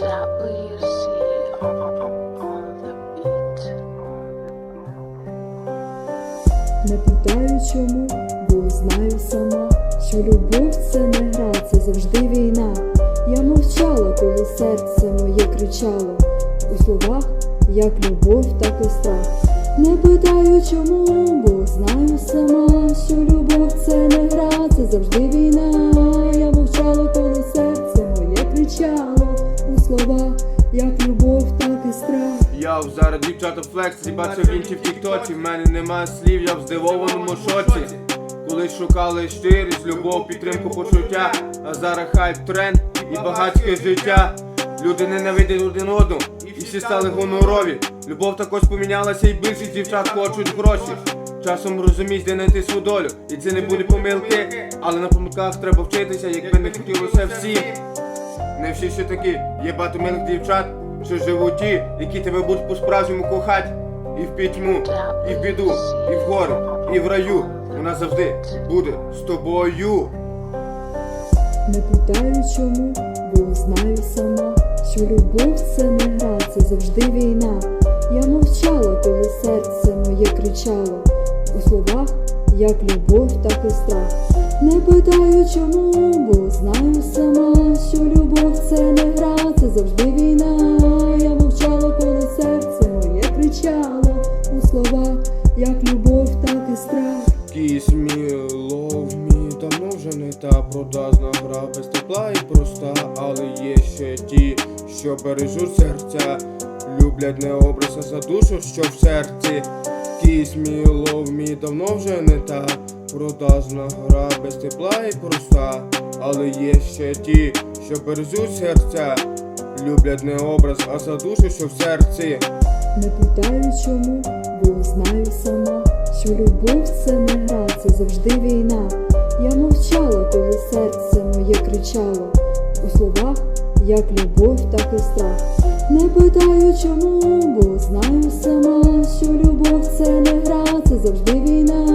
Не питаю чому, бо знаю сама, що любов це не гра, це завжди війна. Я мовчала, коли серце моє кричало у словах, як любов, так і страх. Не питаю чому, бо знаю сама, що любов це не гра, це завжди війна. Я мовчала, коли серце моє кричало як любов, так і страх. Я зараз дівчата флекс, бачив в інті в тіктоці. В мене нема слів, я в здивованому шоці. Колись шукали щирість, любов, підтримку, почуття, а зараз хайп, тренд і багатське життя. Люди ненавидять один одного, і всі стали гонорові. Любов також помінялася, і більшість дівчат хочуть гроші. Часом розумієш, де знайти свою долю, і це не буде помилки, але на помилках треба вчитися, якби не хотілося всім. Не всі ще такі, є багато милих дівчат, що живуть ті, які тебе будуть по-справжньому кохати. І в пітьму, і в біду, і в горе, і в раю. Вона завжди буде з тобою. Не питаю чому, бо знаю сама, що любов це не гра, це завжди війна. Я мовчала, коли серце моє кричало у словах, як любов, так і страх. Не питаю чому, бо знаю сама, Kiss me, love me Давно вже не та продажна гра. Без тепла і проста, але є ще ті, що бережуть серця, люблять не образ, за душу, що в серці. Kiss me, love me давно вже не та продажна гра. Без тепла і проста, але є ще ті, що бережуть серця, люблять не образ, а за душу, що в серці. Не питаю чому, бо знаю сама, що любов це не гра, це завжди війна. Я мовчала, коли серце моє кричало у словах, як любов, так і страх. Не питаю чому, бо знаю сама, що любов це не гра, це завжди війна.